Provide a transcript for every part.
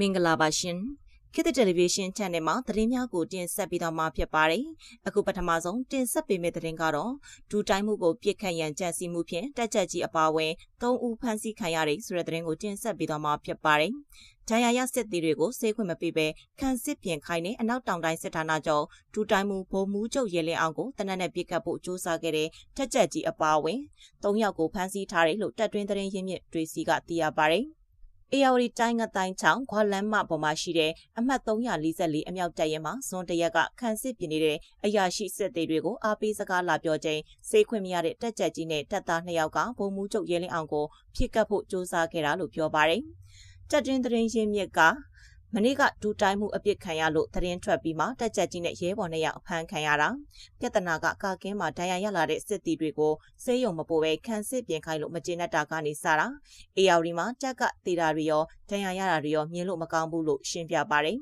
မင်္ဂလာပါရှင်ခေတ်သစ်တယ်လီဗီရှင်း channel မှာသတင်းများကိုတင်ဆက်ပေးတော့မှာဖြစ်ပါတယ်အခုပထမဆုံးတင်ဆက်ပေးမယ့်သတင်းကတော့ဒူတိုင်းမှုကိုပြစ်ခတ်ရန်ကြံစည်မှုဖြင့်တက်ချက်ကြီးအပါအဝင်၃ဦးဖမ်းဆီးခံရတယ်ဆိုတဲ့သတင်းကိုတင်ဆက်ပေးတော့မှာဖြစ်ပါတယ်ဒဏ်ရာရစစ်သည်တွေကိုစေခွင့်မပေးဘဲခံစစ်ပြင်ခိုင်းတဲ့အနောက်တောင်တိုင်းစစ်ဌာနချုပ်ဒူတိုင်းမှုဗိုလ်မှူးချုပ်ရဲလင်းအောင်ကိုတနက်နဲ့ပြစ်ခတ်ဖို့စ조사ခဲ့တဲ့တက်ချက်ကြီးအပါအဝင်၃ယောက်ကိုဖမ်းဆီးထားတယ်လို့တပ်တွင်းသတင်းရင်းမြစ်တွေစီကသိရပါတယ် အေယာဝတီတိုင်းကတိုင်းချောင်းခွာလမ်းမပေါ်မှာရှိတဲ့အမှတ်344အမြောက်တပ်ရဲမှာဇွန်တရက်ကခန်းစစ်ပြင်နေတဲ့အရာရှိစစ်သေးတွေကိုအားပေးစကားလာပြောချိန်စေခွင့်မရတဲ့တက်ကြက်ကြီးနဲ့တပ်သား2ယောက်ကဘုံမူးချုပ်ရဲလင်းအောင်ကိုဖြစ်ကပ်ဖို့စ조사ခဲ့တာလို့ပြောပါတယ်။တက်တွင်းသတင်းရင်းမြစ်က မနေ့ကဒူတိုင်းမှုအပြစ်ခံရလို့သတင်းထွက်ပြီးမှတက်ကြက်ကြီးနဲ့ရဲဘော်နှစ်ယောက်အဖမ်းခံရတာပြဿနာကကာကင်းမှာဒဏ်ရာရလာတဲ့စစ်တီတွေကိုစေးရုံမပို့ပဲခံစစ်ပြင်ခိုင်းလို့မကျေနပ်တာကနေစတာအေယာရီမှာတက်ကတေတာတွေရောဒဏ်ရာရတာတွေရောမြင်လို့မကောင်းဘူးလို့ရှင်းပြပါတယ်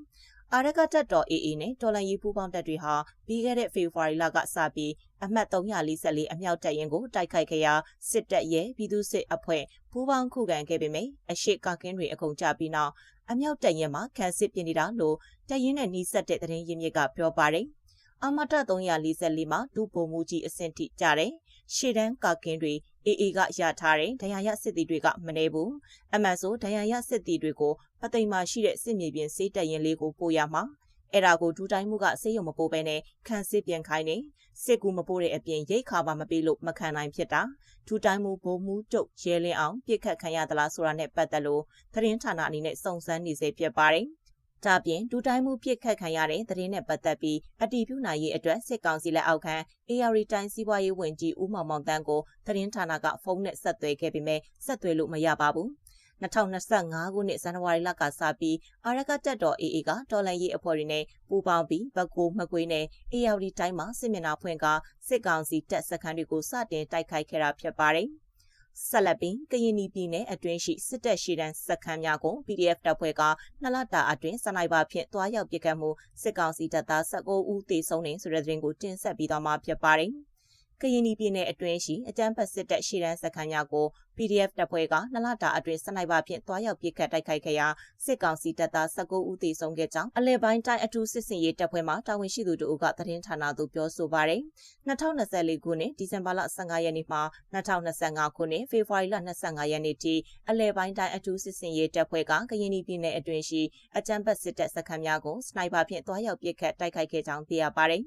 အာရကတက်တော် AA နဲ့တော်လန်ရီပူပေါင်းတပ်တွေဟာပြီးခဲ့တဲ့ဖေဖော်ဝါရီလကစပြီးအမှတ်344အမြောက်တပ်ရင်ကိုတိုက်ခိုက်ခဲ့ရာစစ်တပ်ရဲ့ပြည်သူစစ်အဖွဲ့ပူပေါင်းခုခံခဲ့ပေမယ့်အရှိကကင်းတွေအကုန်ကြပြီးနောက်အမြောက်တရင်မှာခံစစ်ပြင်နေတာလို့တရင်နဲ့နှီးဆက်တဲ့သတင်းရင်းမြစ်ကပြောပါတယ်။အမတ344မှာဒုဗိုလ်မှူးကြီးအဆင့်ထိကြတယ်။ရှေ့တန်းကာကင်းတွေ အေအေကရထားတဲ့ဒဏ်ရာရစစ်သည်တွေကမနေဘူး။အမှန်ဆိုဒဏ်ရာရစစ်သည်တွေကိုပသိမ်မှာရှိတဲ့စစ်မြေပြင်စေးတက်ရင်လေးကိုပို့ရမှာ။အဲ့ဒါကိုဒူတိုင်းမှုကစေးရုံမပို့ဘဲနဲ့ခံစစ်ပြန်ခိုင်းနေစစ်ကူမပို့တဲ့အပြင်ရိတ်ခါပါမပေးလို့မခံနိုင်ဖြစ်တာဒူတိုင်းမှုဘုံမှုတုတ်ရဲလင်းအောင်ပြစ်ခတ်ခံရသလားဆိုတာနဲ့ပတ်သက်လို့သတင်းဌာနအနေနဲ့စုံစမ်းနေစေဖြစ်ပါတယ် ဒါပြင်ဒူတိုင်းမှုပြစ်ခတ်ခံရတဲ့သတင်းနဲ့ပတ်သက်ပြီးအတီးပြုနိုင်ရေးအတွက်စစ်ကောင်စီလက်အောက်ခံ AR တိုင်းစီးပွားရေးဝန်ကြီးဦးမောင်မောင်တန်းကိုသတင်းဌာနကဖုန်းနဲ့ဆက်သွယ်ခဲ့ပေမဲ့ဆက်သွယ်လို့မရပါဘူး2025ခုနှစ်ဇန်နဝါရီလကစပြီးအာရကတက်တော် AA ကတော်လန်ရေးအဖွဲ့တွေနဲ့ပူးပေါင်းပြီးဘကိုမကွေးနဲ့ AR တိုင်းမှာစစ်မျက်နှာဖွင့်ကစစ်ကောင်စီတပ်စခန်းတွေကိုစတင်တိုက်ခိုက်ခဲ့တာဖြစ်ပါတယ်။ ဆက်လက်ပြီးကရင်ပြည်နယ်အတွင်းရှိစစ်တပ်ရှိတန်းစခန်းများကို PDF တပ်ဖွဲ့ကနှစ်လတာအတွင်းစနိုက်ပါဖြင့်တွားရောက်ပစ်ခတ်မှုစစ်ကောင်စီတပ်သား19ဦးသေဆုံးနေဆိုတဲ့သတင်းကိုတင်ဆက်ပြီးတော့မှာဖြစ်ပါတယ်။ ကရင်ပြည်နယ်အတွင်းရှိအကြမ်းဖက်စစ်တပ်ရှေ့တန်းစခန်းများကို PDF တပ်ဖွဲ့ကနလတာအတွင်းစနိုက်ပါဖြင့်တွားရောက်ပစ်ခတ်တိုက်ခိုက်ခဲ့ရာစစ်ကောင်စီတပ်သား19ဦးသေဆုံးခဲ့ကြောင်းအလဲပိုင်းတိုင်းအထူးစစ်စင်ရေးတပ်ဖွဲ့မှတာဝန်ရှိသူတို့ကသတင်းဌာနသို့ပြောဆိုပါရယ်2024ခုနှစ်ဒီဇင်ဘာလ15ရက်နေ့မှ2025ခုနှစ်ဖေဖော်ဝါရီလ25ရက်နေ့ထိအလဲပိုင်းတိုင်းအထူးစစ်စင်ရေးတပ်ဖွဲ့ကကရင်ပြည်နယ်အတွင်းရှိအကြမ်းဖက်စစ်တပ်စခန်းများကိုစနိုက်ပါဖြင့်တွားရောက်ပစ်ခတ်တိုက်ခိုက်ခဲ့ကြောင်းသိရပါရယ်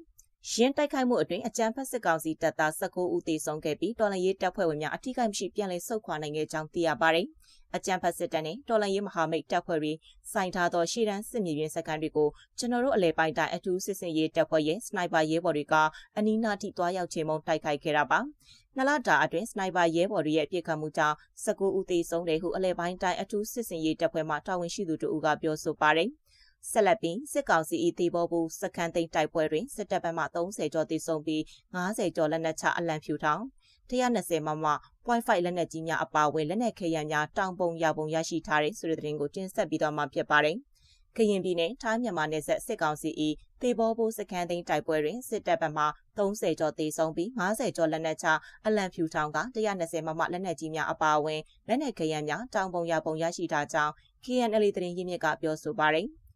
ရင်းတိုက်ခိုက်မှုအတွင်းအကြမ်းဖက်စစ်ကောင်စီတပ်သား19ဦးသေဆုံးခဲ့ပြီးတော်လှန်ရေးတပ်ဖွဲ့ဝင်များအထိကိမရှိပြန်လည်ဆုတ်ခွာနိုင်ခဲ့ကြောင်းသိရပါတယ်။အကြမ်းဖက်စစ်တပ်နဲ့တော်လှန်ရေးမဟာမိတ်တပ်ဖွဲ့တွေစိုင်းထားသောရှေ့တန်းစစ်မြေပြင်စခန်းတွေကိုကျွန်တော်တို့အလဲပိုင်းတိုင်းအထူးစစ်စင်ရေးတပ်ဖွဲ့ရဲ့စနိုက်ပါရဲဘော်တွေကအနီးနားထိတွားရောက်ချေမှုန်းတိုက်ခိုက်ခဲ့တာပါ။နလတာအတွင်းစနိုက်ပါရဲဘော်တွေရဲ့ပြစ်ခတ်မှုကြောင့်19ဦးသေဆုံးတယ်ဟုအလဲပိုင်းတိုင်းအထူးစစ်စင်ရေးတပ်ဖွဲ့မှတာဝန်ရှိသူတို့ကပြောဆိုပါတယ်။ ဆက်လက်ပြီးစစ်ကောင်စီ၏တေဘောဘူးစခန်းသိမ်းတိုက်ပွဲတွင်စစ်တပ်ဘက်မှ30ကျော်သေဆုံးပြီး90ကျော်လက်နက်ချအလံဖြူထောင်120မမ .5 လက်နက်ကြီးများအပါအဝင်လက်နက်ခဲယမ်းများတောင်ပုံရပုံရရှိထားတဲ့ဆိုတဲ့သတင်းကိုတင်ဆက်ပြီးတော့မှဖြစ်ပါတယ်။ကရင်ပြည်နယ်ထိုင်းမြန်မာနယ်စပ်စစ်ကောင်စီ၏တေဘောဘူးစခန်းသိမ်းတိုက်ပွဲတွင်စစ်တပ်ဘက်မှ30ကျော်သေဆုံးပြီး90ကျော်လက်နက်ချအလံဖြူထောင်က120မမလက်နက်ကြီးများအပါအဝင်လက်နက်ခဲယမ်းများတောင်ပုံရပုံရရှိထားကြောင်း KNL သတင်းရင်းမြစ်ကပြောဆိုပါတယ်။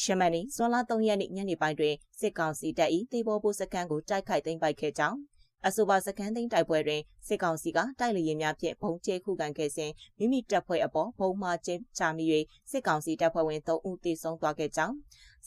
ရှမန်နီဇွန်လ3ရက်နေ့ညနေပိုင်းတွင်စစ်ကောင်စီတပ်၏တေဘောပိုးစခန်းကိုတိုက်ခိုက်သိမ်းပိုက်ခဲ့ကြောင်းအဆိုပါစခန်းသိမ်းတိုက်ပွဲတွင်စစ်ကောင်စီကတိုက်လေရင်များဖြင့်ဘုံကျဲခုခံခဲ့စဉ်မိမိတပ်ဖွဲ့အပေါ်ဘုံမှာကျင်းချမိ၍စစ်ကောင်စီတပ်ဖွဲ့ဝင်3ဦးသေဆုံးသွားခဲ့ကြောင်း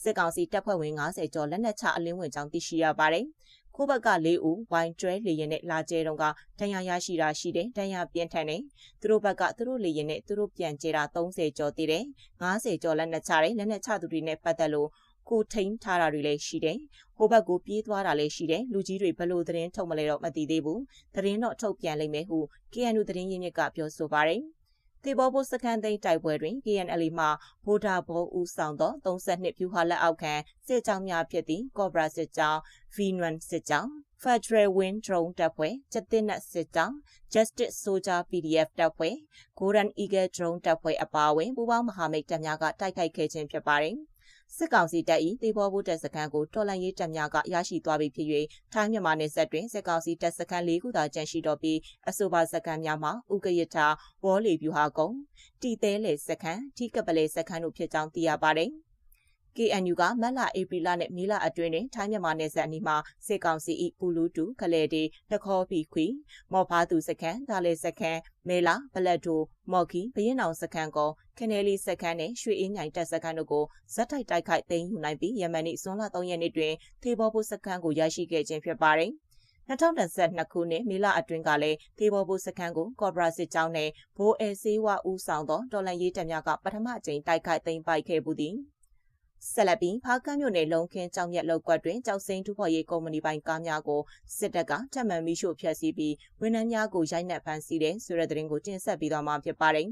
စစ်ကောင်စီတပ်ဖွဲ့ဝင်90ကျော်လက်နက်ချအလင်းဝင်ကြောင်းသိရှိရပါတယ် ခိုးဘက်က၄ဦးဝိုင်းကျွဲလေရင်နဲ့လာကျဲတုံးကဒဏ်ရာရရှိတာရှိတယ်ဒဏ်ရာပြင်းထန်တယ်သူတို့ဘက်ကသူတို့လေရင်နဲ့သူတို့ပြန်ကျဲတာ30ကျော်တည်တယ်90ကျော်လက်နက်ချတယ်လက်နက်ချသူတွေနဲ့ပတ်သက်လို့ကိုထိန်ထားတာတွေလည်းရှိတယ်။ဟိုဘက်ကိုပြေးသွားတာလည်းရှိတယ်။လူကြီးတွေဘလို့သတင်းထုတ်မလဲတော့မသိသေးဘူး။သတင်းတော့ထုတ်ပြန်လိမ့်မယ်ဟု KNU သတင်းရင်းမြစ်ကပြောဆိုပါတယ်။ သေဘောဘိုးစခန်းသိမ်းတိုက်ပွဲတွင် KNL မှဗိုလ်ဒါဘောဦးဆောင်သော32ဖြူဟာလက်အောက်ခံစစ်ကြောင်းများဖြစ်သည့် Cobra စစ်ကြောင်း V1 စစ်ကြောင်း Federal Wind Drone တပ်ဖွဲ့၊ကျတင်နတ်စစ်ကြောင်း Justice Soldier PDF တပ်ဖွဲ့ Golden Eagle Drone တပ်ဖွဲ့အပါအဝင် ပူးပေါင်းမဟာမိတ်တပ်များက တိုက်ခိုက်ခဲ့ခြင်းဖြစ်ပါတယ်။ စစ်ကောင်စီတပ်၏တေဘောဘုတပ်စခန်းကိုတော်လန်ရေးတပ်များကရရှိသွားပြီဖြစ်၍ထိုင်းမြန်မာနယ်စပ်တွင်စစ်ကောင်စီတပ်စခန်း၄ခုသာကျန်ရှိတော့ပြီးအဆိုပါစခန်းများမှာဥကရထာဝေါ်လီဗျူဟာကုန်းတီသေးလေစခန်းထိကပလေစခန်းတို့ဖြစ်ကြောင်းသိရပါတယ်။ KNU ကမတ်လဧပြီလနဲ့မေလအတွင်းတွင်ထိုင်းမြန်မာနယ်စပ်အနီးမှာစစ်ကောင်စီ၏ပူလူတူခလဲတီတခေါ်ပီခွီမော်ဖားသူစခန်းဒါလေစခန်းမဲလာဘလက်တိုမော်ကီဘရင်အောင်စခန်းကောခနယ်လီစခန်းနဲ့ရွှေအင်းညိုင်တပ်စခန်းတို့ကိုဇက်တိုက်တိုက်ခိုက်သိမ်းယူနိုင်ပြီးယမန်နေ့ဇွန်လ3ရက်နေ့တွင်သေဘောဘုစခန်းကိုရရှိခဲ့ခြင်းဖြစ်ပါတယ်2022ခုနှစ်မေလအတွင်းကလည်းဒေဘောဘိုစခန်းကိုကော့ဘရာစစ်ကြောင်းနဲ့ဘိုးအဲဆေးဝဦးဆောင်သောတော်လန်ရေးတပ်များကပထမအကြိမ်တိုက်ခိုက်သိမ်းပိုက်ခဲ့ပူသည် ဆက်လက်ပြီးဖားကန်းမြို့နယ်လုံခင်းကြောင်မြက်လောက်ကွက်တွင်ကြောက်စိန်ထူဖော်ရေးကုမ္ပဏီပိုင်ကားများကိုစစ်တပ်ကထပ်မံမိရှို့ဖျက်ဆီးပြီးဝန်ထမ်းများကိုရိုက်နှက်ဖမ်းဆီးတဲ့ဆိုတဲ့သတင်းကိုတင်ဆက်ပြီးတော့မှဖြစ်ပါတယ်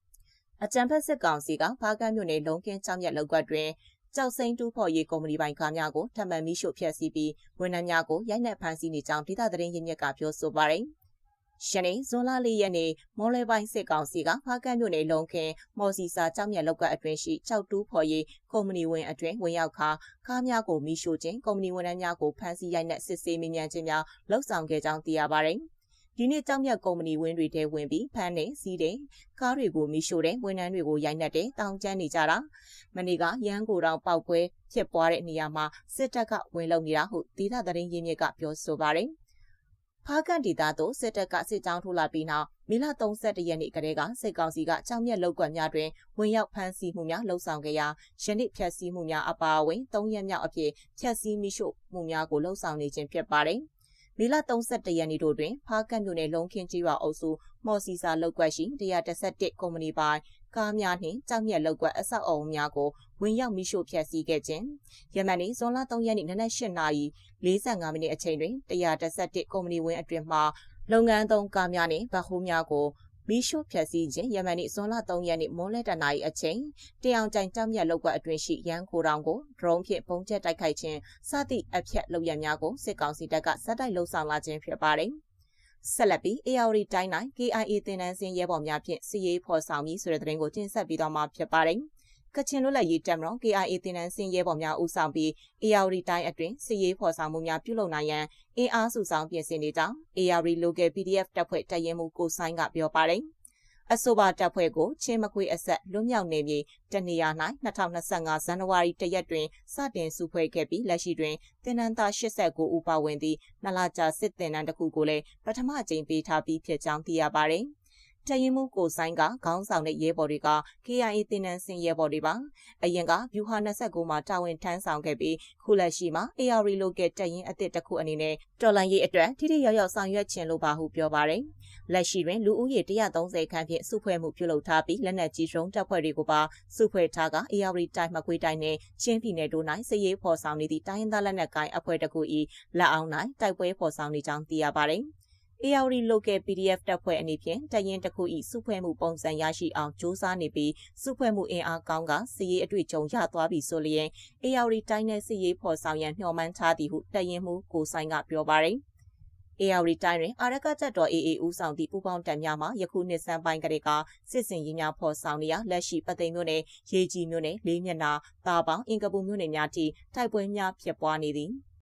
။အကြံဖက်စစ်ကောင်စီကဖားကန်းမြို့နယ်လုံခင်းကြောင်မြက်လောက်ကွက်တွင်ကြောက်စိန်တူဖော်ရေးကုမ္ပဏီပိုင်ကားများကိုထပ်မံမိရှို့ဖျက်ဆီးပြီးဝန်ထမ်းများကိုရိုက်နှက်ဖမ်းဆီးနေကြောင်းဒေသသတင်းရင်းမြစ်ကပြောဆိုပါတယ်။ ယနေ့ဇွန်လ၄ရက်နေ့မော်လဲပိုင်းစစ်ကောင်စီကဖားကန့်မြို့နယ်လုံခင်မော်စီစာကြောက်မြတ်လောက်ကအတွင်းရှိကြောက်တူးဖော်ရေးကုမ္ပဏီဝင်အတွင်းဝင်ရောက်ခါကားများကိုမိရှို့ခြင်းကုမ္ပဏီဝန်ထမ်းများကိုဖမ်းဆီးရိုက်နှက်စစ်ဆေးမြင်မြန်ခြင်းများလှုပ်ဆောင်ခဲ့ကြောင်းသိရပါတယ်။ဒီနေ့ကြောက်မြတ်ကုမ္ပဏီဝင်းတွေထဲဝင်ပြီးဖမ်းနေစီးတဲ့ကားတွေကိုမိရှို့တဲ့ဝန်ထမ်းတွေကိုရိုက်နှက်တဲ့တောင်ကျမ်းနေကြတာမနေ့ကရန်ကိုတောင်ပောက်ပွဲဖြစ်ပွားတဲ့နေရာမှာစစ်တပ်ကဝင်လုံနေတာဟုဒေသသတင်းရင်းမြစ်ကပြောဆိုပါတယ်။ ဖားကန်ဒေသသို့စစ်တပ်ကစစ်ကြောင်းထိုးလာပြီးနောက်မေလ31ရက်နေ့ကတည်းကစစ်ကောင်စီကကြောင်မြက်လောက်ကွက်များတွင်ဝင်ရောက်ဖမ်းဆီးမှုများလှုံ့ဆော်ခဲ့ရာယနေ့ဖျက်ဆီးမှုများအပါအဝင်၃ရက်မြောက်အဖြစ်ဖျက်ဆီးမိရှုမှုများကိုလှုံ့ဆော်နေခြင်းဖြစ်ပါတယ်။မေလ31ရက်နေ့တို့တွင်ဖားကန့်မြို့နယ်လုံခင်းကြီးရွာအုပ်စု မော်စီစာလောက်ကွက်ရှိ111ကုမ္ပဏီပိုင်ကားများနှင့်ကြောက်မြက်လောက်ကွက်အဆောက်အအုံများကိုဝင်ရောက်မိရှို့ဖျက်ဆီးခဲ့ခြင်းယမန်နေ့ဇွန်လ3ရက်နေ့နနက်8နာရီ45မိနစ်အချိန်တွင်111ကုမ္ပဏီဝင်းအတွင်မှလုပ်ငန်းသုံးကားများနှင့်ဗဟုများကိုမီရှို့ဖျက်ဆီးခြင်းယမန်နေ့ဇွန်လ3ရက်နေ့မွန်းလယ်တနာရီအချိန်တရောင်ကြိုင်ကြောက်မြတ်လောက်ကွက်အတွင်ရှိရန်ခိုတောင်ကိုဒရုန်းဖြင့်ပုံကျက်တိုက်ခိုက်ခြင်းစသည့်အဖြတ်လုပ်ရများကိုစစ်ကောင်စီတပ်ကစက်တိုက်လှုံ့ဆော်လာခြင်းဖြစ်ပါတယ်။ ဆက်လက်ပြီး AR တိုင်းတိုင်း KIA တင်နန်းစင်းရဲဘော်များဖြင့်စီရေးဖော်ဆောင်ပြီးဆိုတဲ့သတင်းကိုတင်ဆက်ပြီးတော့မှဖြစ်ပါတယ်။ကချင်လွတ်လပ်ရေးတပ်မတော် KIA တင်နန်းစင်းရဲဘော်များဦးဆောင်ပြီး AR တိုင်းအတွင်းစီရေးဖော်ဆောင်မှုများပြုလုပ်နိုင်ရန်အင်အားစုဆောင်ပြင်ဆင်နေကြောင်း AR Local PDF တပ်ဖွဲ့တပ်ရင်းမှုကိုဆိုင်ကပြောပါတယ်။ အဆိုပါတပ်ဖွဲ့ကိုချင်းမခွေအဆက်လွတ်မြောက်နေမြေတနေရာ၌2025ဇန်နဝါရီတရက်တွင်စတင်စုဖွဲ့ခဲ့ပြီးလက်ရှိတွင်တင်နန်းသား89ဦးပါဝင်သည့်နလာကြာစစ်တင်နန်းတစ်ခုကိုလည်းပထမကြိမ်ပေးထားပြီးဖြစ်ကြောင်းသိရပါသည် တရင်မှုကိုဆိုင်ကခေါင်းဆောင်တဲ့ရဲဘော်တွေက KIA တင်နန်းစင်ရဲဘော်တွေပါအရင်ကဗျူဟာ29မှာတာဝန်ထမ်းဆောင်ခဲ့ပြီးခုလက်ရှိမှာ AR local တရင်အသစ်တစ်ခုအနေနဲ့တော်လန်ရေးအတွက်ထိထိရောက်ရောက်ဆောင်ရွက်ခြင်းလိုပါဟုပြောပါတယ်လက်ရှိတွင်လူဦးရေ130ခန့်ဖြင့်စုဖွဲ့မှုပြုလုပ်ထားပြီးလက်နက်ကြီးရုံးတပ်ဖွဲ့တွေကိုပါစုဖွဲ့ထားက AR တိုင်းမကွေးတိုင်းနဲ့ချင်းပြည်နယ်တို့၌စည်ရေးဖော်ဆောင်နေသည့်တိုင်းရင်းသားလက်နက်ကိုင်အဖွဲ့တစ်ခု၏လက်အောက်၌တိုက်ပွဲဖော်ဆောင်နေကြောင်းသိရပါတယ်။ ARD Local PDF တပ်ဖွဲ့အနေဖြင့်တရင်တစ်ခုဤစုဖွဲ့မှုပုံစံရရှိအောင်စ조사နေပြီးစုဖွဲ့မှုအင်အားကောင်းကစီရေးအတွေ့အကြုံရသွားပြီဆိုလျင် ARD တိုင်းနယ်စီရေးဖော်ဆောင်ရန်မျှော်မှန်းထားသည်ဟုတရင်မှုကိုဆိုင်ကပြောပါရယ် AR တိုင်းတွင်အာရကတပ်တော် AA ဦးဆောင်သည့်ပူးပေါင်းတပ်များမှယခုနှစ်စံပိုင်းကလေးကစစ်စင်ရေးများဖော်ဆောင်နေရလက်ရှိပသိမ်မြို့နယ်ရေကြီးမြို့နယ်လေးမျက်နှာတာပေါင်းအင်ကပူမြို့နယ်များထိတိုက်ပွဲများဖြစ်ပွားနေသည်